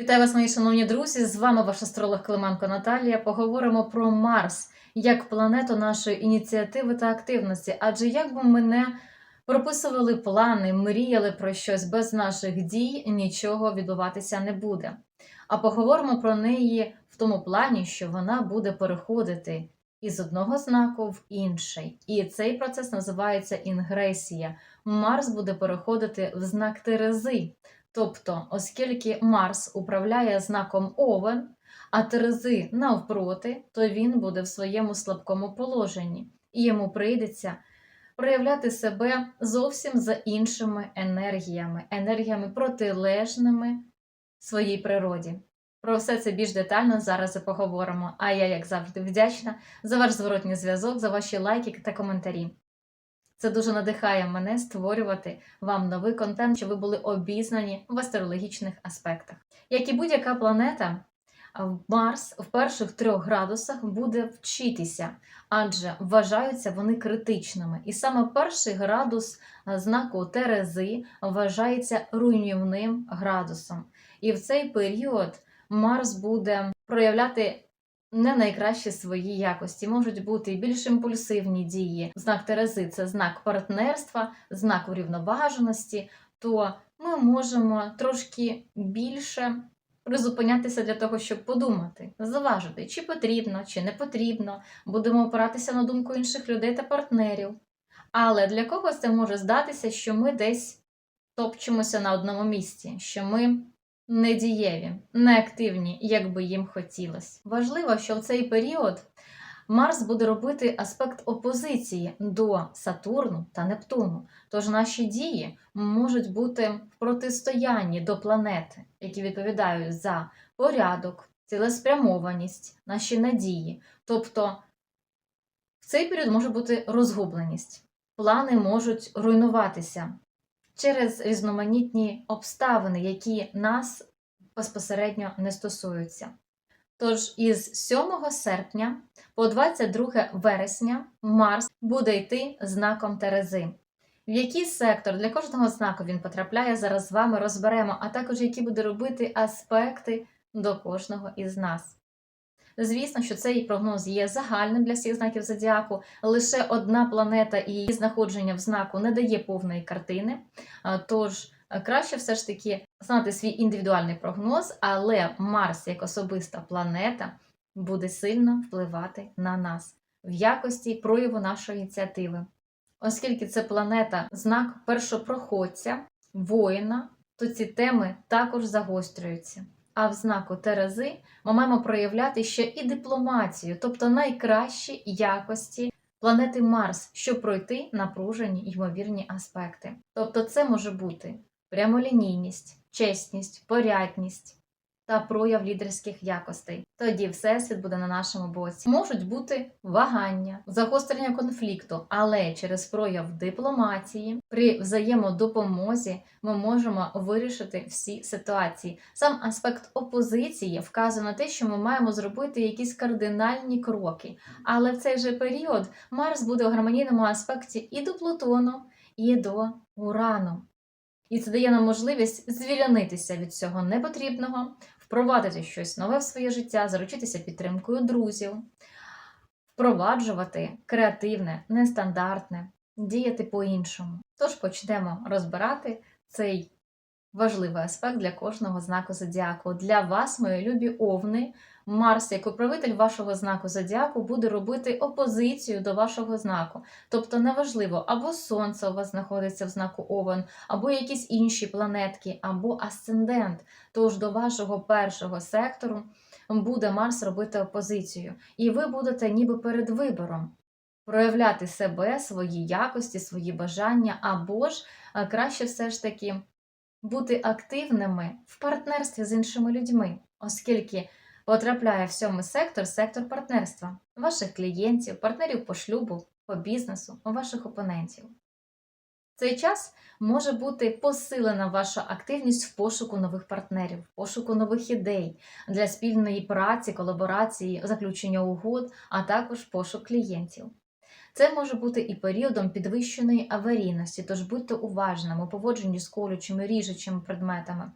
Вітаю вас, мої шановні друзі! З вами ваш астролог Клименко Наталія. Поговоримо про Марс як планету нашої ініціативи та активності. Адже як би ми не прописували плани, мріяли про щось без наших дій, нічого відбуватися не буде. А поговоримо про неї в тому плані, що вона буде переходити із одного знаку в інший. І цей процес називається інгресія. Марс буде переходити в знак Терези. Тобто, оскільки Марс управляє знаком Овен, а Терези навпроти, то він буде в своєму слабкому положенні, і йому прийдеться проявляти себе зовсім за іншими енергіями, енергіями протилежними своїй природі. Про все це більш детально зараз і поговоримо. А я, як завжди, вдячна за ваш зворотній зв'язок, за ваші лайки та коментарі. Це дуже надихає мене створювати вам новий контент, щоб ви були обізнані в астрологічних аспектах. Як і будь-яка планета, Марс в перших трьох градусах буде вчитися, адже вважаються вони критичними. І саме перший градус знаку Терези вважається руйнівним градусом. І в цей період Марс буде проявляти не найкращі свої якості. Можуть бути більш імпульсивні дії. Знак Терези це знак партнерства, знак урівноваженості, то ми можемо трошки більше призупинятися для того, щоб подумати, заважити, чи потрібно, чи не потрібно. Будемо опиратися на думку інших людей та партнерів. Але для когось це може здатися, що ми десь топчемося на одному місці, що ми недієві, неактивні, як би їм хотілося. Важливо, що в цей період Марс буде робити аспект опозиції до Сатурну та Нептуну. Тож наші дії можуть бути в протистоянні до планети, які відповідають за порядок, цілеспрямованість, наші надії. Тобто в цей період може бути розгубленість, плани можуть руйнуватися через різноманітні обставини, які нас безпосередньо не стосуються. Тож із 7 серпня по 22 вересня Марс буде йти знаком Терези. В який сектор для кожного знаку він потрапляє, зараз з вами розберемо, а також які буде робити аспекти до кожного із нас. Звісно, що цей прогноз є загальним для всіх знаків зодіаку. Лише одна планета і її знаходження в знаку не дає повної картини. Тож краще все ж таки знати свій індивідуальний прогноз, але Марс як особиста планета буде сильно впливати на нас в якості прояву нашої ініціативи. Оскільки це планета знак першопроходця, воїна, то ці теми також загострюються. А в знаку Терези ми маємо проявляти ще і дипломатію, тобто найкращі якості планети Марс, щоб пройти напружені ймовірні аспекти. Тобто, це може бути прямолінійність, чесність, порядність та прояв лідерських якостей. Тоді Всесвіт буде на нашому боці. Можуть бути вагання, загострення конфлікту, але через прояв дипломатії при взаємодопомозі ми можемо вирішити всі ситуації. Сам аспект опозиції вказує на те, що ми маємо зробити якісь кардинальні кроки. Але в цей же період Марс буде у гармонійному аспекті і до Плутону, і до Урану. І це дає нам можливість звільнитися від цього непотрібного, впровадити щось нове в своє життя, заручитися підтримкою друзів, впроваджувати креативне, нестандартне, діяти по-іншому. Тож почнемо розбирати цей важливий аспект для кожного знаку зодіаку. Для вас, мої любі овни, Марс, як управитель вашого знаку зодіаку, буде робити опозицію до вашого знаку. Тобто, неважливо, або Сонце у вас знаходиться в знаку Овен, або якісь інші планетки, або асцендент. Тож до вашого першого сектору буде Марс робити опозицію. І ви будете ніби перед вибором. Проявляти себе, свої якості, свої бажання, або ж краще все ж таки бути активними в партнерстві з іншими людьми, оскільки потрапляє в сьомий сектор сектор партнерства, ваших клієнтів, партнерів по шлюбу, по бізнесу, ваших опонентів. В цей час може бути посилена ваша активність в пошуку нових партнерів, в пошуку нових ідей для спільної праці, колаборації, заключення угод, а також пошук клієнтів. Це може бути і періодом підвищеної аварійності, тож будьте уважними у поводженні з колючими, ріжучими предметами,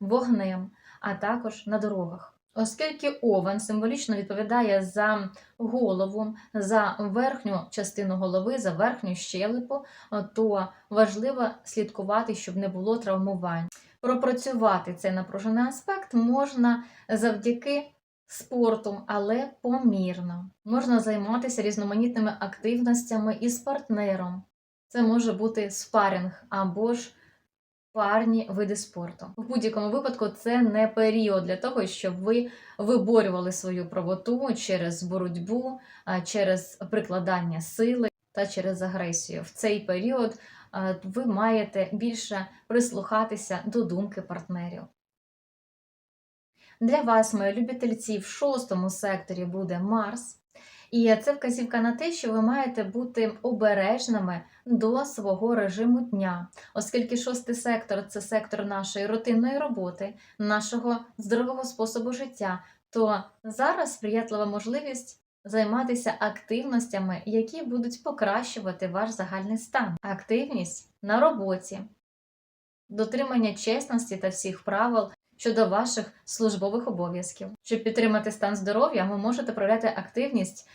вогнем, а також на дорогах. Оскільки овен символічно відповідає за голову, за верхню частину голови, за верхню щелепу, то важливо слідкувати, щоб не було травмувань. Пропрацювати цей напружений аспект можна завдяки спорту, але помірно. Можна займатися різноманітними активностями із партнером. Це може бути спарінг або ж парні види спорту. В будь-якому випадку це не період для того, щоб ви виборювали свою правоту через боротьбу, через прикладання сили та через агресію. В цей період ви маєте більше прислухатися до думки партнерів. Для вас, мої любі тельці, в шостому секторі буде Марс. І це вказівка на те, що ви маєте бути обережними до свого режиму дня, оскільки шостий сектор це сектор нашої рутинної роботи, нашого здорового способу життя, то зараз сприятлива можливість займатися активностями, які будуть покращувати ваш загальний стан. Активність на роботі, дотримання чесності та всіх правил щодо ваших службових обов'язків. Щоб підтримати стан здоров'я, ви можете проявляти активність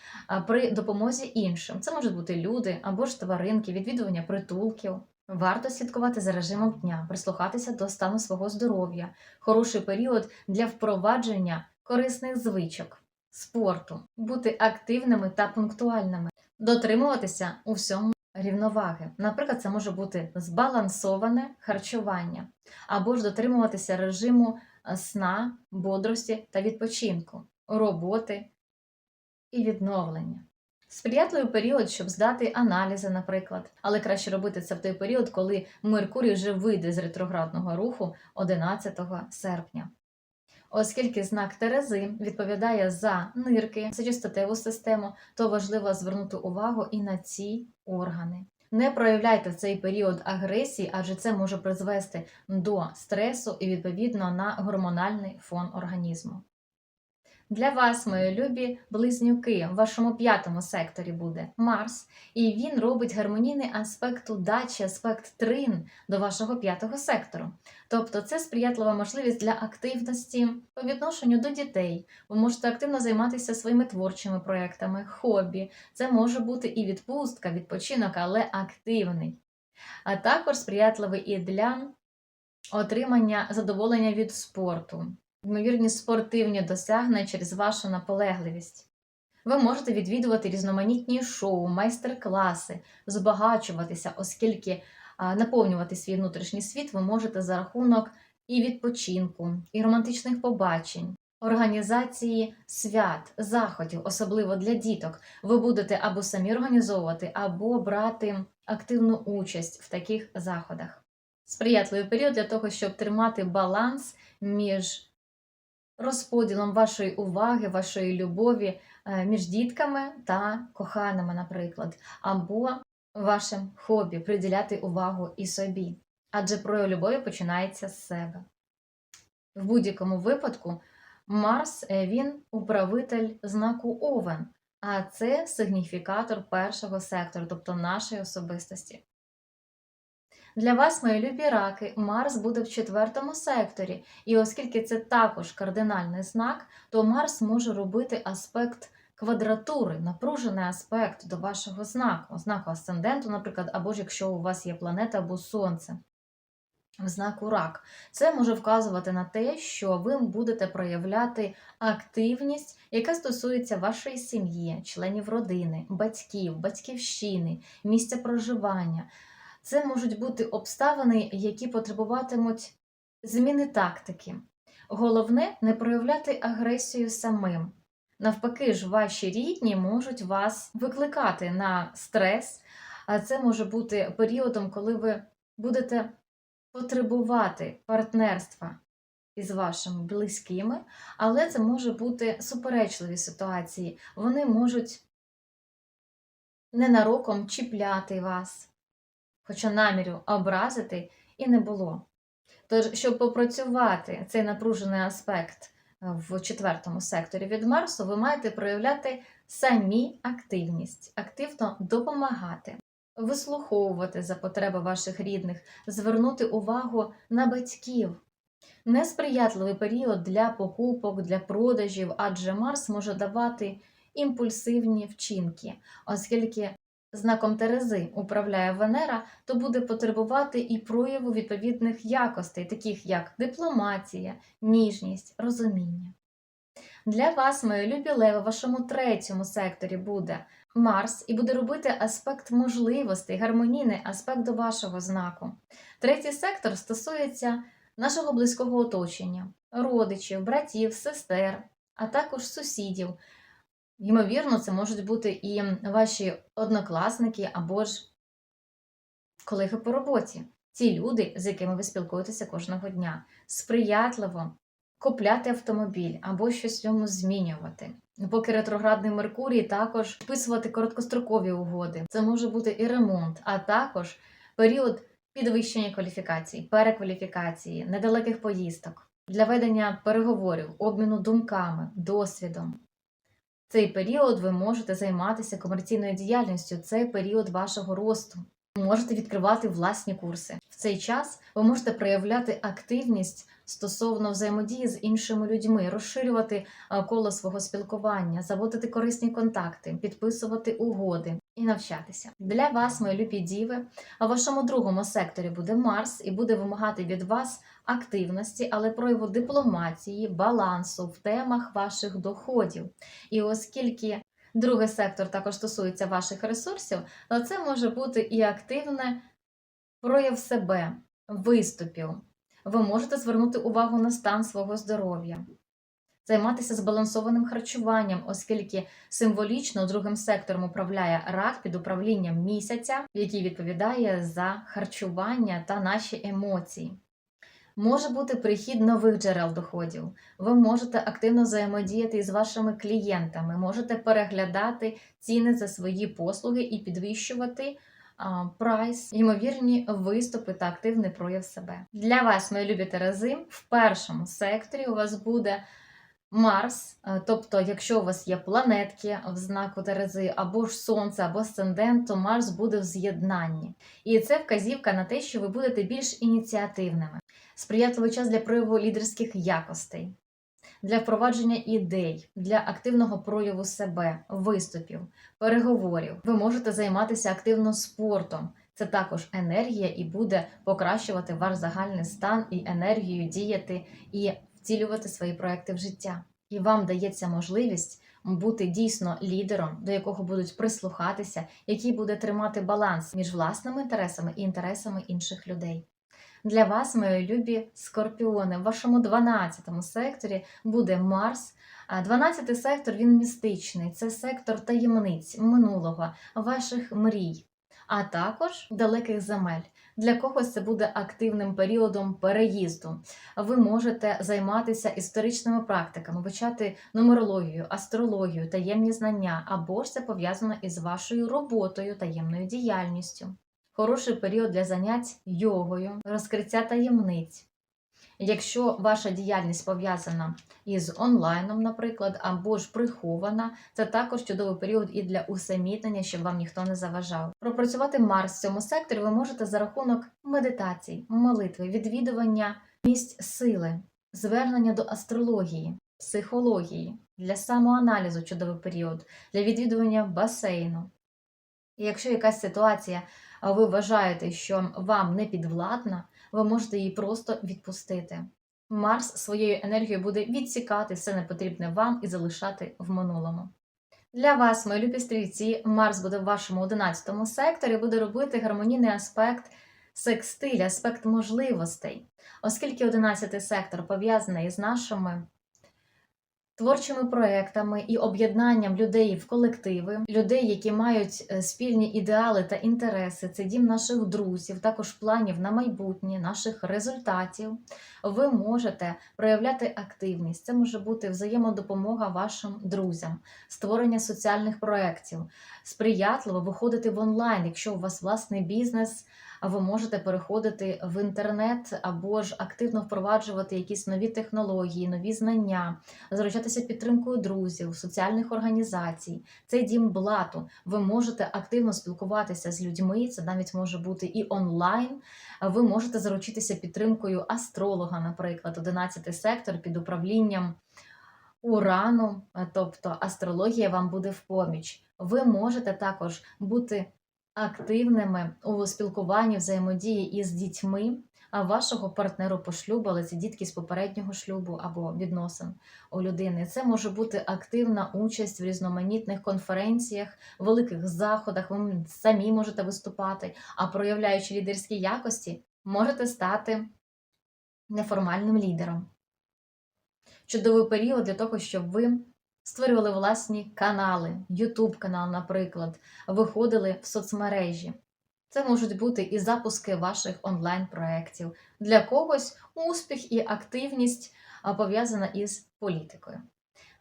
при допомозі іншим. Це можуть бути люди або ж тваринки, відвідування притулків. Варто слідкувати за режимом дня, прислухатися до стану свого здоров'я, хороший період для впровадження корисних звичок, спорту, бути активними та пунктуальними, дотримуватися у всьому рівноваги. Наприклад, це може бути збалансоване харчування, або ж дотримуватися режиму е, сна, бодрості та відпочинку, роботи і відновлення. Сприятливий період, щоб здати аналізи, наприклад, але краще робити це в той період, коли Меркурій вже вийде з ретроградного руху 11 серпня. Оскільки знак Терези відповідає за нирки, за чистотеву систему, то важливо звернути увагу і на ці органи. Не проявляйте цей період агресії, адже це може призвести до стресу і відповідно на гормональний фон організму. Для вас, мої любі близнюки, в вашому п'ятому секторі буде Марс, і він робить гармонійний аспект удачі, аспект трин до вашого п'ятого сектору. Тобто це сприятлива можливість для активності по відношенню до дітей. Ви можете активно займатися своїми творчими проектами, хобі. Це може бути і відпустка, відпочинок, але активний. А також сприятливий і для отримання задоволення від спорту ймовірні спортивні досягнення через вашу наполегливість. Ви можете відвідувати різноманітні шоу, майстер-класи, збагачуватися, оскільки наповнювати свій внутрішній світ ви можете за рахунок і відпочинку, і романтичних побачень, організації свят, заходів, особливо для діток. Ви будете або самі організовувати, або брати активну участь в таких заходах. Сприятливий період для того, щоб тримати баланс між розподілом вашої уваги, вашої любові е, між дітками та коханими, наприклад, або вашим хобі приділяти увагу і собі. Адже прояв любові починається з себе. В будь-якому випадку Марс е, він управитель знаку Овен, а це сигніфікатор першого сектору, тобто нашої особистості. Для вас, мої любі раки, Марс буде в четвертому секторі, і оскільки це також кардинальний знак, то Марс може робити аспект квадратури, напружений аспект до вашого знаку, знаку асценденту, наприклад, або ж якщо у вас є планета або Сонце. В знаку рак. Це може вказувати на те, що ви будете проявляти активність, яка стосується вашої сім'ї, членів родини, батьків, батьківщини, місця проживання. Це можуть бути обставини, які потребуватимуть зміни тактики. Головне не проявляти агресію самим. Навпаки ж, ваші рідні можуть вас викликати на стрес, а це може бути періодом, коли ви будете потребувати партнерства із вашими близькими, але це може бути суперечливі ситуації. Вони можуть ненароком чіпляти вас хоча наміру образити і не було. Тож, щоб попрацювати цей напружений аспект е, в четвертому секторі від Марсу, ви маєте проявляти самі активність, активно допомагати, вислуховувати за потреби ваших рідних, звернути увагу на батьків. Несприятливий період для покупок, для продажів, адже Марс може давати імпульсивні вчинки, оскільки знаком Терези управляє Венера, то буде потребувати і прояву відповідних якостей, таких як дипломатія, ніжність, розуміння. Для вас, мої любі леви, в вашому третьому секторі буде Марс і буде робити аспект можливостей, гармонійний аспект до вашого знаку. Третій сектор стосується нашого близького оточення, родичів, братів, сестер, а також сусідів. Ймовірно, це можуть бути і ваші однокласники або ж колеги по роботі. Ті люди, з якими ви спілкуєтеся кожного дня, сприятливо купляти автомобіль або щось в ньому змінювати. Поки ретроградний Меркурій також підписувати короткострокові угоди. Це може бути і ремонт, а також період підвищення кваліфікацій, перекваліфікації, недалеких поїздок для ведення переговорів, обміну думками, досвідом. Цей період ви можете займатися комерційною діяльністю, це період вашого росту. Можете відкривати власні курси. В цей час ви можете проявляти активність стосовно взаємодії з іншими людьми, розширювати коло свого спілкування, заводити корисні контакти, підписувати угоди і навчатися. Для вас, мої любі діви, а в вашому другому секторі буде Марс і буде вимагати від вас активності, але прояву дипломатії, балансу в темах ваших доходів. І оскільки другий сектор також стосується ваших ресурсів, то це може бути і активне прояв себе, виступів. Ви можете звернути увагу на стан свого здоров'я, займатися збалансованим харчуванням, оскільки символічно другим сектором управляє рак під управлінням місяця, який відповідає за харчування та наші емоції. Може бути прихід нових джерел доходів. Ви можете активно взаємодіяти із вашими клієнтами, можете переглядати ціни за свої послуги і підвищувати прайс, ймовірні виступи та активний прояв себе. Для вас, мої любі Терези, в першому секторі у вас буде Марс, е, тобто, якщо у вас є планетки в знаку Терези, або ж Сонце, або Асцендент, то Марс буде в з'єднанні. І це вказівка на те, що ви будете більш ініціативними, сприятливий час для прояву лідерських якостей, для впровадження ідей, для активного прояву себе, виступів, переговорів. Ви можете займатися активно спортом. Це також енергія і буде покращувати ваш загальний стан і енергію діяти і втілювати свої проекти в життя. І вам дається можливість бути дійсно лідером, до якого будуть прислухатися, який буде тримати баланс між власними інтересами і інтересами інших людей. Для вас, мої любі скорпіони, в вашому 12 секторі буде Марс. А 12 сектор він містичний, це сектор таємниць минулого, ваших мрій, а також далеких земель. Для когось це буде активним періодом переїзду. Ви можете займатися історичними практиками, вивчати нумерологію, астрологію, таємні знання, або ж це пов'язано із вашою роботою, таємною діяльністю. Хороший період для занять йогою, розкриття таємниць. Якщо ваша діяльність пов'язана із онлайном, наприклад, або ж прихована, це також чудовий період і для усамітнення, щоб вам ніхто не заважав. Пропрацювати Марс в цьому секторі ви можете за рахунок медитацій, молитви, відвідування місць сили, звернення до астрології, психології, для самоаналізу чудовий період, для відвідування басейну. І якщо якась ситуація, а ви вважаєте, що вам не підвладна, ви можете її просто відпустити. Марс своєю енергією буде відсікати все непотрібне вам і залишати в минулому. Для вас, мої любі стрільці, Марс буде в вашому 11 секторі, буде робити гармонійний аспект секстиль, аспект можливостей, оскільки 11 сектор пов'язаний із нашими творчими проектами і об'єднанням людей в колективи, людей, які мають е, спільні ідеали та інтереси. Це дім наших друзів, також планів на майбутнє, наших результатів. Ви можете проявляти активність. Це може бути взаємодопомога вашим друзям, створення соціальних проєктів, сприятливо виходити в онлайн, якщо у вас власний бізнес. Ви можете переходити в інтернет або ж активно впроваджувати якісь нові технології, нові знання, заручатися підтримкою друзів, соціальних організацій. Це дім блату. Ви можете активно спілкуватися з людьми. Це навіть може бути і онлайн. Ви можете заручитися підтримкою астролога, наприклад, 11 сектор під управлінням урану, тобто астрологія вам буде в поміч. Ви можете також бути активними у спілкуванні, взаємодії із дітьми, вашого партнеру по шлюбу, але це дітки з попереднього шлюбу або відносин у людини. Це може бути активна участь в різноманітних конференціях, великих заходах. Ви самі можете виступати, а проявляючи лідерські якості, можете стати неформальним лідером. Чудовий період для того, щоб ви створювали власні канали, YouTube канал, наприклад, виходили в соцмережі. Це можуть бути і запуски ваших онлайн-проєктів. Для когось успіх і активність пов'язана із політикою.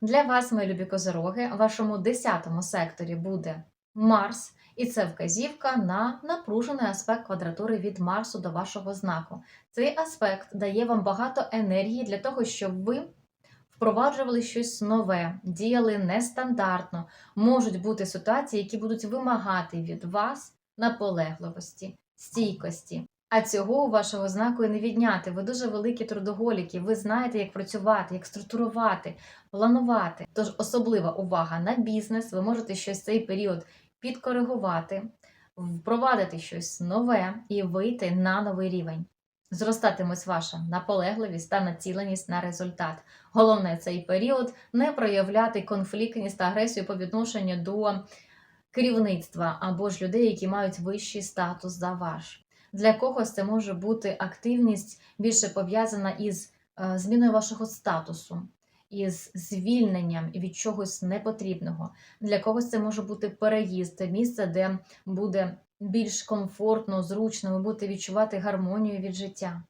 Для вас, мої любі козороги, в вашому 10-му секторі буде Марс, і це вказівка на напружений аспект квадратури від Марсу до вашого знаку. Цей аспект дає вам багато енергії для того, щоб ви впроваджували щось нове, діяли нестандартно. Можуть бути ситуації, які будуть вимагати від вас наполегливості, стійкості. А цього у вашого знаку і не відняти. Ви дуже великі трудоголіки. Ви знаєте, як працювати, як структурувати, планувати. Тож особлива увага на бізнес. Ви можете щось цей період підкоригувати, впровадити щось нове і вийти на новий рівень. Зростатиметь ваша наполегливість та націленість на результат. Головне цей період не проявляти конфліктність та агресію по відношенню до керівництва або ж людей, які мають вищий статус за ваш. Для когось це може бути активність більше пов'язана із е, зміною вашого статусу, із звільненням від чогось непотрібного. Для когось це може бути переїзд, місце, де буде більш комфортно, зручно, ви будете відчувати гармонію від життя.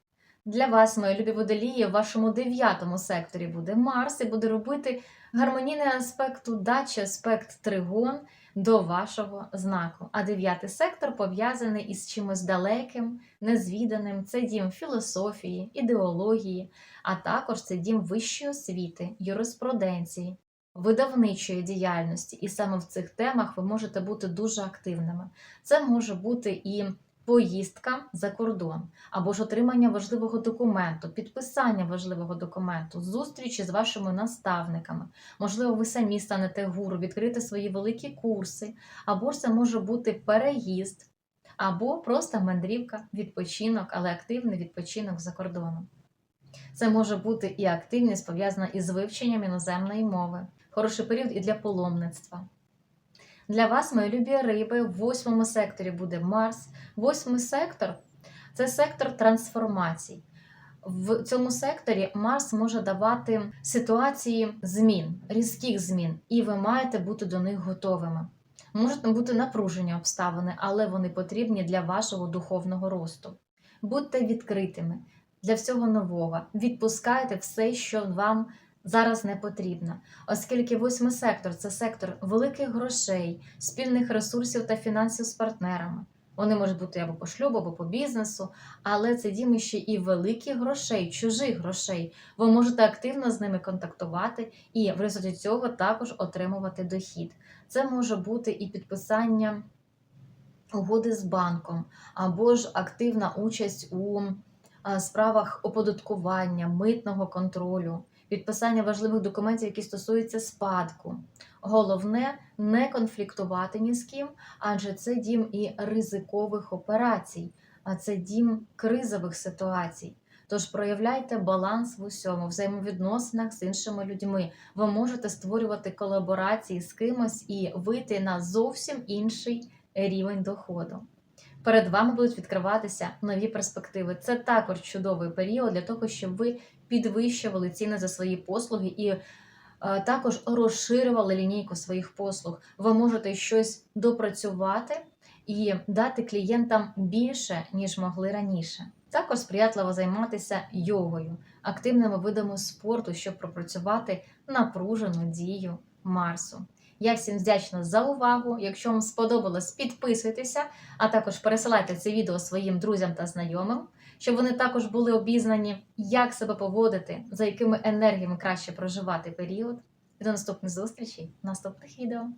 Для вас, мої любі водолії, в вашому дев'ятому секторі буде Марс і буде робити гармонійний аспект удачі, аспект тригон до вашого знаку. А дев'ятий сектор пов'язаний із чимось далеким, незвіданим. Це дім філософії, ідеології, а також це дім вищої освіти, юриспруденції, видавничої діяльності. І саме в цих темах ви можете бути дуже активними. Це може бути і поїздка за кордон, або ж отримання важливого документу, підписання важливого документу, зустрічі з вашими наставниками. Можливо, ви самі станете гуру, відкрити свої великі курси, або ж це може бути переїзд, або просто мандрівка, відпочинок, але активний відпочинок за кордоном. Це може бути і активність пов'язана із вивченням іноземної мови. Хороший період і для паломництва. Для вас, мої любі риби, в восьмому секторі буде Марс. Восьмий сектор це сектор трансформацій. В цьому секторі Марс може давати ситуації змін, різких змін, і ви маєте бути до них готовими. Можуть бути напружені обставини, але вони потрібні для вашого духовного росту. Будьте відкритими для всього нового, відпускайте все, що вам зараз не потрібно, оскільки восьмий сектор це сектор великих грошей, спільних ресурсів та фінансів з партнерами. Вони можуть бути або по шлюбу, або по бізнесу, але це дім ще і великих грошей, чужих грошей. Ви можете активно з ними контактувати і в результаті цього також отримувати дохід. Це може бути і підписання угоди з банком, або ж активна участь у справах оподаткування, митного контролю, підписання важливих документів, які стосуються спадку. Головне не конфліктувати ні з ким, адже це дім і ризикових операцій, а це дім кризових ситуацій. Тож проявляйте баланс в усьому, взаємовідносинах з іншими людьми. Ви можете створювати колаборації з кимось і вийти на зовсім інший рівень доходу. Перед вами будуть відкриватися нові перспективи. Це також чудовий період для того, щоб ви підвищували ціни за свої послуги і е, також розширювали лінійку своїх послуг. Ви можете щось допрацювати і дати клієнтам більше, ніж могли раніше. Також сприятливо займатися йогою, активними видами спорту, щоб пропрацювати напружену дію Марсу. Я всім вдячна за увагу. Якщо вам сподобалось, підписуйтеся, а також пересилайте це відео своїм друзям та знайомим, щоб вони також були обізнані, як себе поводити, за якими енергіями краще проживати період. І до наступних зустрічей наступних відео.